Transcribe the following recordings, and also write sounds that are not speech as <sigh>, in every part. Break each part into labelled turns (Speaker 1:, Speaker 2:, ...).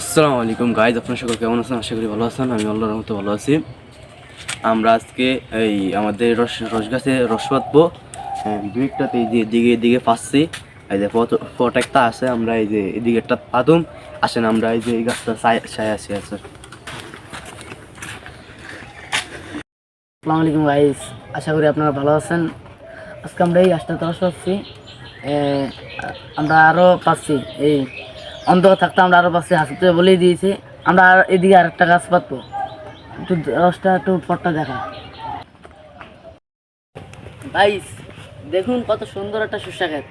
Speaker 1: আসসালামু আলাইকুম গাইজ আপনার সকল কেমন আছেন? আশা করি ভালো আছেন, আমি আল্লাহর রহমতে ভালো আছি। আমরা আজকে এই আমাদের রস রস গাছে রস পাতবো। দুইটাতে এই যে এদিকে এদিকে পাচ্ছি। এই যে পট একটা আছে, আমরা এই যে এদিকে একটা পাতুম। আসেন, আমরা এই যে এই গাছটা ছায় ছায় আছি
Speaker 2: আসসালামু আলাইকুম গাইস আশা করি আপনারা ভালো আছেন। আজকে আমরা এই গাছটা তরস পাচ্ছি। আমরা আরও পাচ্ছি, এই অন্ধকার থাকতে আমরা আরও পাশে হাসতে বলেই দিয়েছি। আমরা আর এদিকে আরেকটা গাছ পাতবো। একটু রসটা একটু পটটা দেখা। গাইস দেখুন কত সুন্দর একটা ক্ষেত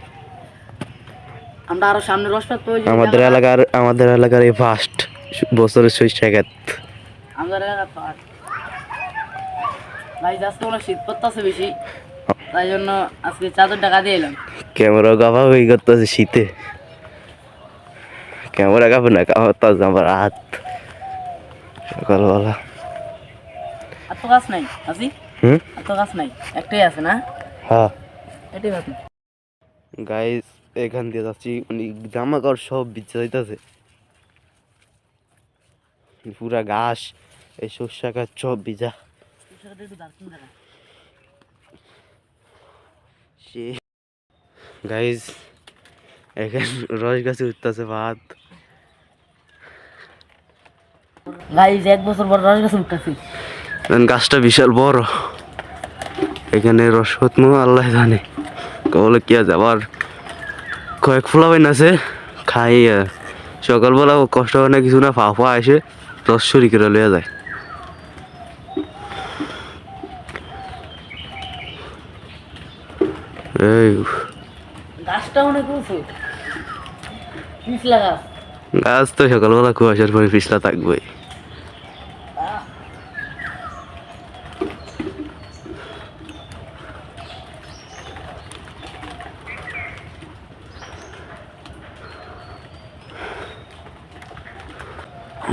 Speaker 2: আমরা আরও সামনে রস পাতবো
Speaker 1: আমাদের এলাকার আমাদের এলাকার এই ফার্স্ট বছরের গাছ।
Speaker 2: আমাদের এলাকার পাট গাইস আজকে অনেক শীত পড়তেছে বেশি। তাই জন্য আজকে চাদর টাকা দিয়ে এলাম।
Speaker 1: ক্যামেরা গাভা হয়ে করতেছে শীতে। ক্যামেরা গাবে না গাভাতে আমার হাত সকালবেলা
Speaker 2: আর গাছ নাই আসি
Speaker 1: হুম
Speaker 2: আর গাছ নাই একটাই আছে না
Speaker 1: হ্যাঁ
Speaker 2: এটাই ব্যাপার
Speaker 1: গাইস এখান দিয়ে যাচ্ছি মানে জামা কাপড় সব বিচ্ছে যাইতেছে পুরা ঘাস এই শস্যা গাছ সব ভিজা সে গাইস এখানে রস গাছে উঠতেছে ভাত
Speaker 2: গাইজ এক বছর পর রস গাছ উঠতেছি।
Speaker 1: গাছটা বিশাল বড়। এখানে রসপত্ন আল্লাহ জানে। কবলে কি আছে? আবার কয়েক ফুলা বাইন আছে খাই সকালবেলা কষ্ট হয় না কিছু না ফা ফা এসে রস সরি করে লইয়া যায়। এই উফ,
Speaker 2: গাছটা অনেক উঁচু। পিছলা গাছ।
Speaker 1: গাছ তো সকালবেলা কুয়াশার পরে পিছলা থাকবেই।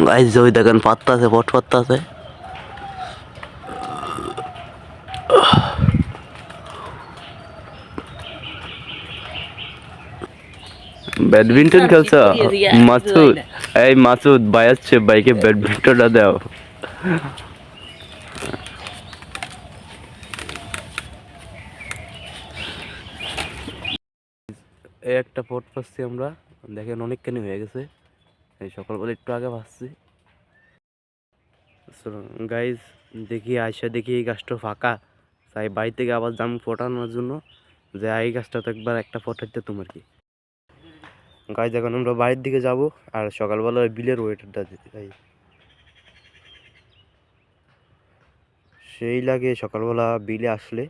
Speaker 1: গাইজ ওই দেখেন পাত্তা আছে বট পাত্তা আছে। ব্যাডমিন্টন খেলছ? মাসুদ এই মাসুদ ভাই আসছে বাইকে ব্যাডমিন্টনটা দাও। এই একটা পট পাচ্ছি আমরা। দেখেন অনেকখানি হয়ে গেছে। এই সকালবেলা একটু আগে পাচ্ছি গাইজ দেখি, আইসা দেখি এই গাছটা ফাঁকা। তাই বাড়ি থেকে আবার জাম ফোটানোর জন্য যে এই গাছটা তো একবার একটা ফোটাইতে তোমার কি। গাইজ এখন আমরা বাড়ির দিকে যাব আর সকালবেলা বিলের ওয়েটারটা দিতে গাই সেই লাগে সকালবেলা বিলে আসলে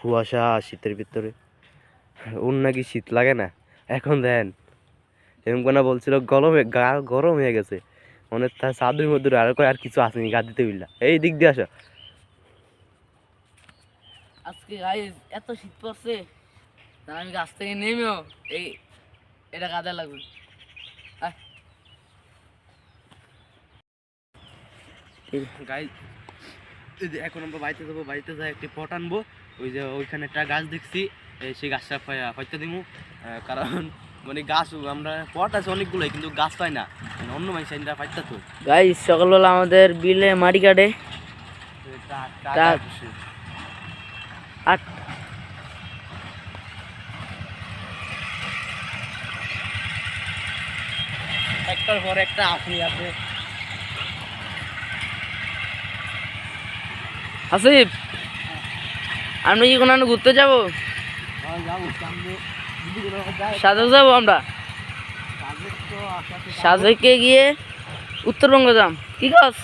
Speaker 1: কুয়াশা শীতের ভিতরে। ওর নাকি শীত লাগে না? এখন দেন। এরকম বলছিল গরমে গা গরম হয়ে গেছে। মনে তার চাদুর মধ্যে আর কয় আর কিছু আসেনি গা দিতে বিল্লা এই দিক দিয়ে আসো।
Speaker 2: আজকে গাইজ এত শীত পড়ছে আমি গাছ থেকে নেমেও এই এটা কাদা লাগবে আয়।
Speaker 1: গাই এখন আমরা বাড়িতে যাব বাড়িতে যাই একটি পট আনব। ওই যে ওইখানে একটা গাছ দেখছি সেই গাছটা হয়তো আহ, কারণ মানে গাছ আমরা পট আছে অনেকগুলোই কিন্তু গাছ পাই না। মানে অন্য মানুষ আইনরা পাইতা তো।
Speaker 2: গাইজ সকালবেলা আমাদের বিলে মাটি কাটে। আট।
Speaker 1: একটার পর একটা আপনি আছে
Speaker 2: আসিফ আমরা কি কোনো ঘুরতে যাব। সাজেক যাব আমরা। সাজেকে গিয়ে উত্তরবঙ্গ যাম। কি কাজ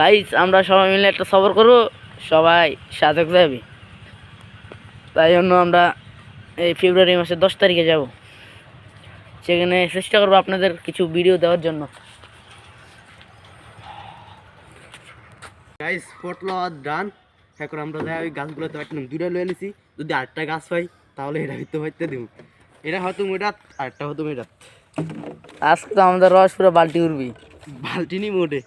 Speaker 2: গাইস আমরা সবাই মিলে একটা সফর করব। সবাই সাজেক যাবে। তাই জন্য আমরা এই ফেব্রুয়ারি মাসের দশ তারিখে যাব। সেখানে চেষ্টা করব আপনাদের কিছু ভিডিও দেওয়ার জন্য।
Speaker 1: গাইস পটলো ডান এখন আমরা যাই ওই গাছগুলো তো একটা দুটা লয়ে নিছি যদি আটটা গাছ পাই তাহলে এটা হইতে হইতে দিব। এটা হয়তো এটা আটটা হয়তো এটা
Speaker 2: আজকে তো আমাদের রস পুরো বালতি উঠবি
Speaker 1: বালতি নি মোটে।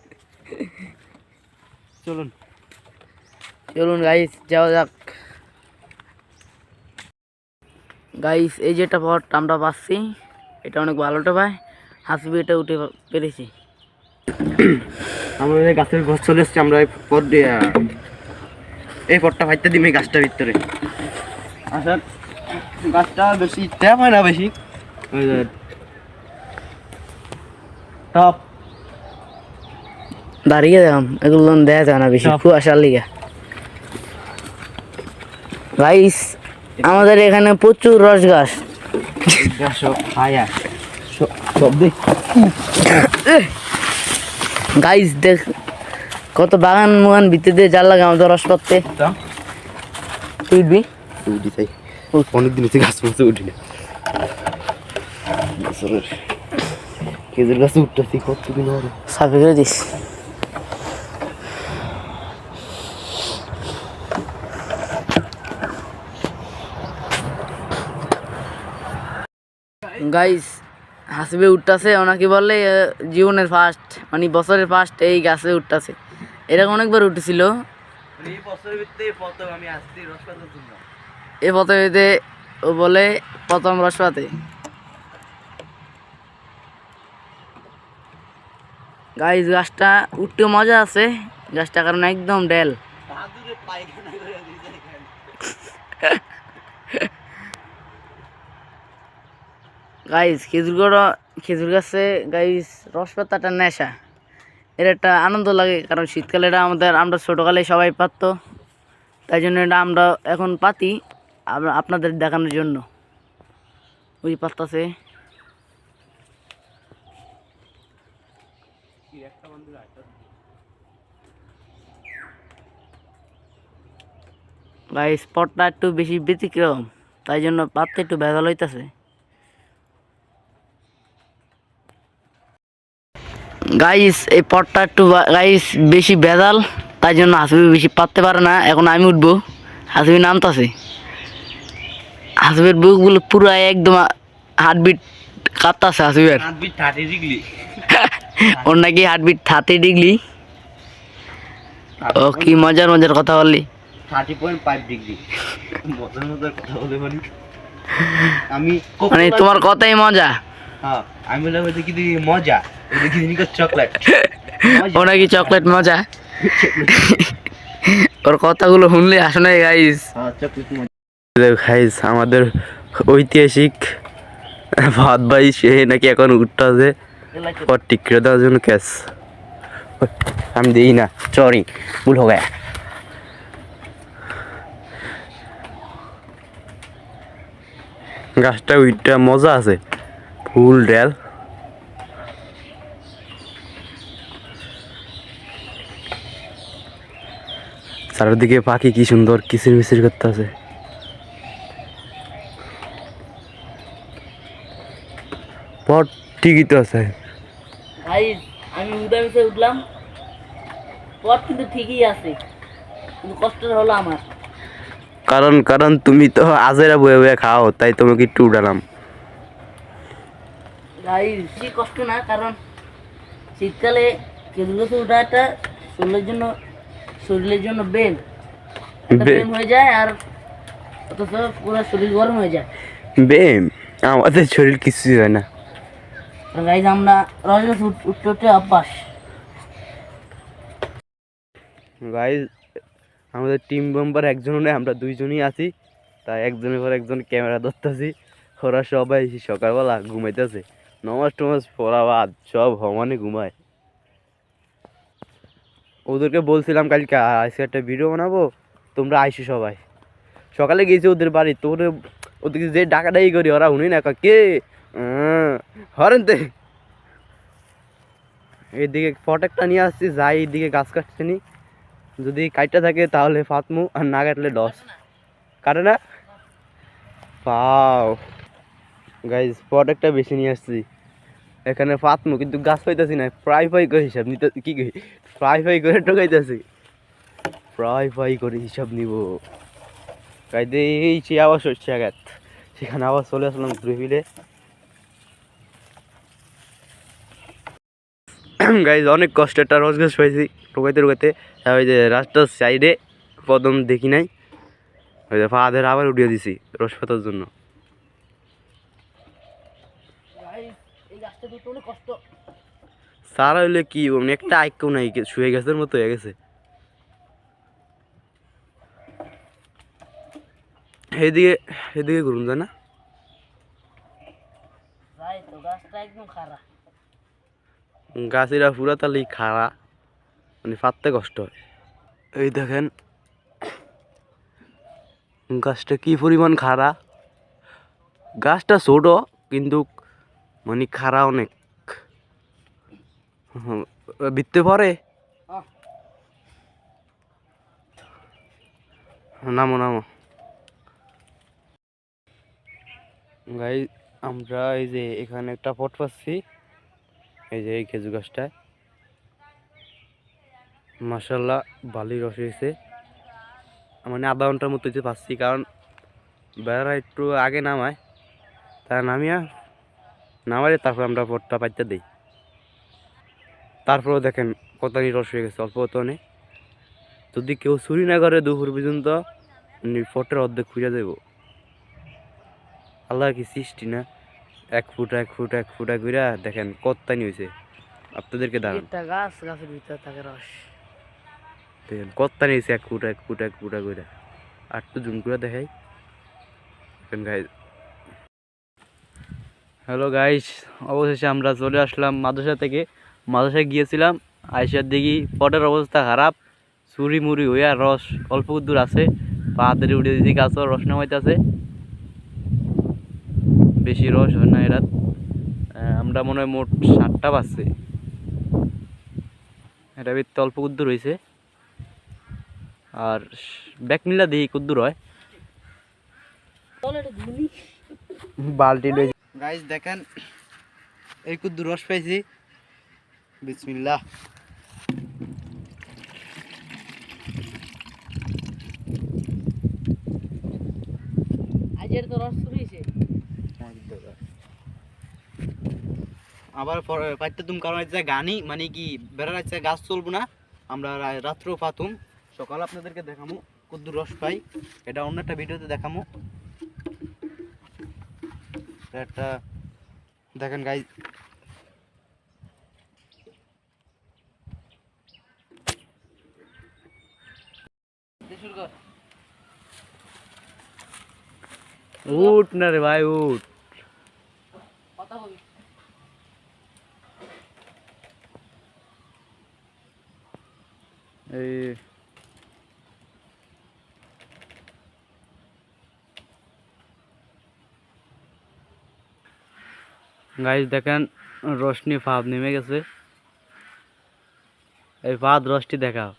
Speaker 1: চলুন।
Speaker 2: চলুন গাইস যাওয়া যাক। গাইস এই যেটা পট আমরা পাচ্ছি এটা অনেক ভালোটা ভাই। হাসবি এটা উঠে পেরেছি।
Speaker 1: আমাদের গাছের ঘর চলে এসছে আমরা দিয়ে এই পটটা ফাইতে দিম এই গাছটার ভিতরে। আচ্ছা গাছটা বেশি ট্যাপ হয় না বেশি? টপ।
Speaker 2: দাঁড়িয়ে এগুলো দেয়া যায় না বেশি কুয়াশার লিগে। গাইস আমাদের এখানে প্রচুর রস গাছ। গাইস দেখ কত বাগান মুগান ভিতরে দিয়ে জাল লাগে আমাদের রস তুই উঠবি?
Speaker 1: উঠি তাই। অনেকদিন হচ্ছে গাছ মতো উঠি না। খেজুর গাছে উঠতেছি কতদিন হবে?
Speaker 2: সাফি করে দিস। গাইস হাসবে উঠতেছে ওনাকে বললে আহ, জীবনের ফার্স্ট মানে বছরের ফার্স্ট এই গাছে উঠতেছে। এরকম অনেকবার উঠেছিল।
Speaker 1: জন্য।
Speaker 2: এ প্রথমেতে ও বলে প্রথম রসপাতে। গাইস গাছটা উঠতে মজা আছে। গাছটা কারণ একদম ডেল। গাইস খেজুর গড় খেজুর গাছে গাইস রস পাতাটা নেশা। এর একটা আনন্দ লাগে, কারণ শীতকালে এটা আমাদের, আমরা ছোটোকালে সবাই পারতো। তাই জন্য এটা আমরা এখন পাতি আপনাদের দেখানোর জন্য। ওই পাত্তাছে গাইস স্পটটা একটু বেশি ব্যতিক্রম, তাই জন্য পাততে একটু ভেজাল হইতাছে। গাইস এই পটটা একটু গাইস বেশি ভেজাল তাই জন্য হাসবি বেশি পাততে পারে না। এখন আমি উঠবো। হাসবি নামতাছে। হাসবির বুকগুলো পুরো একদম হার্টবিট কাঁপতাছে হাসবির <laughs> ওর নাকি হার্টবিট থার্টি ডিগ্রি ও কি মজার মজার কথা বললি।
Speaker 1: বলে মানে। আমি
Speaker 2: মানে তোমার কথাই মজা।
Speaker 1: আমি বললাম মজা? চকলেট
Speaker 2: ও নাকি চকলেট মজা। ওর কথাগুলো শুনলে আসলে গাইস
Speaker 1: গাইস আমাদের ঐতিহাসিক ভাত ভাই সে নাকি এখন উঠতেছে। ওর টিকিয়ে দেওয়ার জন্য ক্যাশ আমি দিই না চরি ভুল হো গায়া গাছটা উইটটা মজা আছে। ফুল ডেল চারিদিকে পাখি কি সুন্দর কিচির মিচির করতে আছে পট ঠিকই তো আছে।
Speaker 2: গাইস আমি উদামিসে উঠলাম। পথ কিন্তু ঠিকই আছে কিন্তু কষ্টটা হলো আমার।
Speaker 1: কারণ কারণ তুমি তো আজেরা বয়ে বয়ে খাও তাই তোমাকে একটু উঠালাম।
Speaker 2: গাইস বেশি কষ্ট না কারণ শীতকালে গাছে ওঠাটা শরীরের জন্য শরীরের জন্য বেল একটা হয়ে যায় আর অথচ পুরো শরীর গরম হয়ে যায়।
Speaker 1: বেম আমাদের শরীর কিছুই হয় না।
Speaker 2: গাইজ আমরা গাছ উঠতে উঠতে অভ্যাস।
Speaker 1: গাইজ আমাদের টিম মেম্বার একজনও নেই আমরা দুইজনই আছি। তাই একজনের পর একজন ক্যামেরা ধরতেছি। ওরা সবাই সকালবেলা ঘুমাইতেছে। নমাজ টমাজ পড়া বাদ সব সমানে ঘুমায়। ওদেরকে বলছিলাম কালকে আজকে একটা ভিডিও বানাবো, তোমরা আইসো সবাই। সকালে গেছি ওদের বাড়ি, তো ওদের, ওদেরকে যে ডাকাডাকি করি, ওরা শুনি না কে? হরেন তে। এদিকে ফটেকটা নিয়ে আসছি, যাই এদিকে গাছ কাটছে নি। যদি কাইটটা থাকে তাহলে ফাতমু আর না কাটলে ডস কাটে না? পাও। গাইজ স্পট একটা বেশি নিয়ে আসছি। এখানে ফাতমু, কিন্তু গাছ পাইতেছি না। ফ্রাই ফ্রাই করে হিসাব নিতে, কি ফ্রাই ফ্রাই করে টোকাইতেছি ফ্রাই ফ্রাই করে হিসাব নিব। কাইদে এই সে আবার শস্য আঘাত। সেখানে আবার চলে আসলাম ঘুরে ফিরে। গাইজ অনেক কষ্ট, একটা রস পাইছি টোকাইতে টোকাইতে ওই যে রাস্তার সাইডে প্রথম দেখি নাই। ওই যে ফাদের আবার উঠিয়ে দিছি, রস পাতার জন্য
Speaker 2: গাছটা দুটো অনেক কষ্ট।
Speaker 1: সারা হইলে কি একটা আইকেও নাই শুয়ে গেছের মতো হয়ে গেছে। এদিকে এদিকে ঘুরুন যায় না? গাছেরা পুরা তালি খাড়া মানে ফাটতে কষ্ট হয়। এই দেখেন গাছটা কি পরিমাণ খাড়া। গাছটা ছোট কিন্তু মানে খাড়া অনেক। হুম, বিত্তে পরে নামো নামো। গাই আমরা এই যে এখানে একটা পট পাচ্ছি। এই যে এই খেজুর গাছটায়। মাসাল্লাহ বালি রস হয়েছে। মানে আধা ঘণ্টার মতো হইতে পাচ্ছি কারণ বেড়ারা একটু আগে নামায়। তারা নামিয়া নামালে তারপর আমরা পটটা পাইতে দিই। তারপরেও দেখেন কতানি রস হয়ে গেছে অল্প অতনে। যদি কেউ চুরি না করে দুপুর পর্যন্ত উনি ফটের অর্ধেক খুঁজে দেব। আল্লাহ কি সৃষ্টি না? এক ফুট এক ফুট এক ফুটা ঘুরা দেখেন কত্তানি হয়েছে আপনাদেরকে দাঁড়ান।
Speaker 2: গাছ গাছের ভিতরে থাকে রস।
Speaker 1: দেখেন কত্তানি হয়েছে এক ফুট এক ফুট এক ফুটা ঘুরা আর তো জুম করে দেখাই। দেখেন গাইজ হ্যালো গাইস অবশেষে আমরা চলে আসলাম মাদ্রাসা থেকে। মাদ্রাসায় গিয়েছিলাম আইসার দেখি পটের অবস্থা খারাপ চুরি মুড়ি হইয়া রস অল্প দূর আছে পা ধরে উঠে দিদি গাছও রস নামাইতেছে। বেশি রস হয় না এরা আমরা মনে হয় মোট সাতটা পাচ্ছি এটা ভিত্তি অল্প কুদ্দুর হয়েছে আর ব্যাক নিলা দিই কুদ্দুর হয়। বালতি গাইস দেখেন এই কুদ্দুর রস পাইছি। বিসমিল্লাহ।
Speaker 2: আজের তো রস শুরু হয়েছে
Speaker 1: আবার পাইতে তুম কারণ হচ্ছে গানি মানে কি বেড়ার আছে গাছ চলবো না আমরা রাত্রেও পাতুম সকাল আপনাদেরকে দেখামো কুদ্দুর রস পাই এটা অন্য একটা ভিডিওতে দেখামো। একটা দেখেন গাই উঠ না রে ভাই উঠ
Speaker 2: কথা বলি
Speaker 1: এই গাইজ দেখেন রোশনি ফাঁদ নেমে গেছে। এই ফাঁদ রসটি দেখাও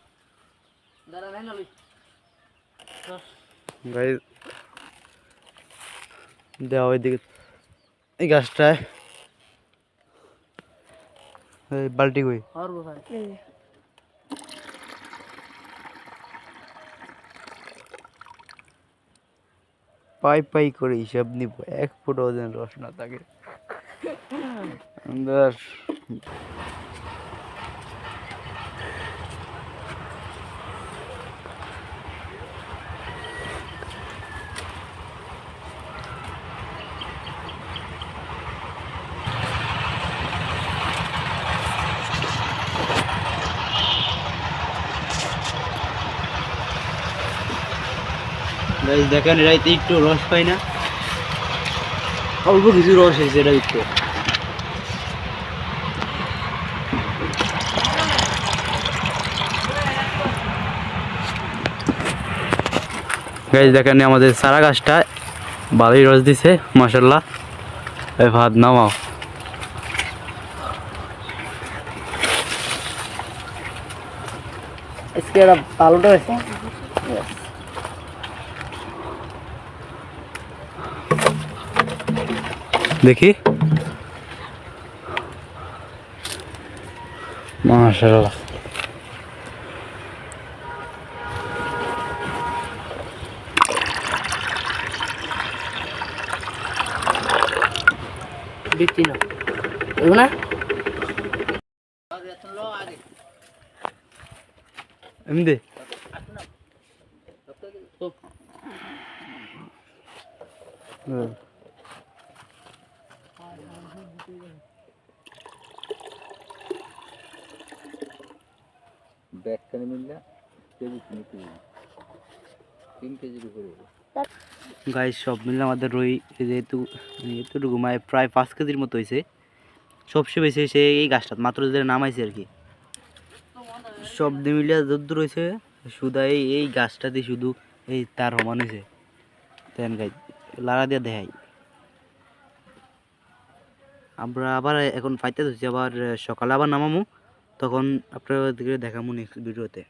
Speaker 2: দাঁড়া নাই নলি রস
Speaker 1: গাইজ দেওয়া ওইদিকে এই গাছটায় এই বালটি কই
Speaker 2: হর ভাই
Speaker 1: পাই পাই করে হিসাব নিব এক ফুট ওজন রস না থাকে আমাদের দেখেন এরাইতে একটু রস পাই না। অল্প কিছু রস হয়েছে এটা একটু গাইজ দেখেন আমাদের সারা গাছটা ভালোই রস দিছে মাসাল্লাহ এই ভাত নামাও।
Speaker 2: আজকে এটা ভালোটা হয়েছে।
Speaker 1: দেখি। মাশাল্লাহ
Speaker 2: না?
Speaker 1: এমনি গাই সব মিলে আমাদের রুই যেহেতু এতটুকু মানে প্রায় পাঁচ কেজির মতো হয়েছে সবচেয়ে বেশি হয়েছে এই গাছটা মাত্র যে নামাইছে আর কি। সব মিলিয়ে যদ্দু রয়েছে শুধু এই এই গাছটাতে শুধু এই তার সমান হয়েছে তেন গাই লাড়া দিয়ে দেখাই। আমরা আবার এখন ফাইতে ধরছি, আবার সকালে আবার নামামু, তখন আপনাদের দেখামু নেক্সট ভিডিওতে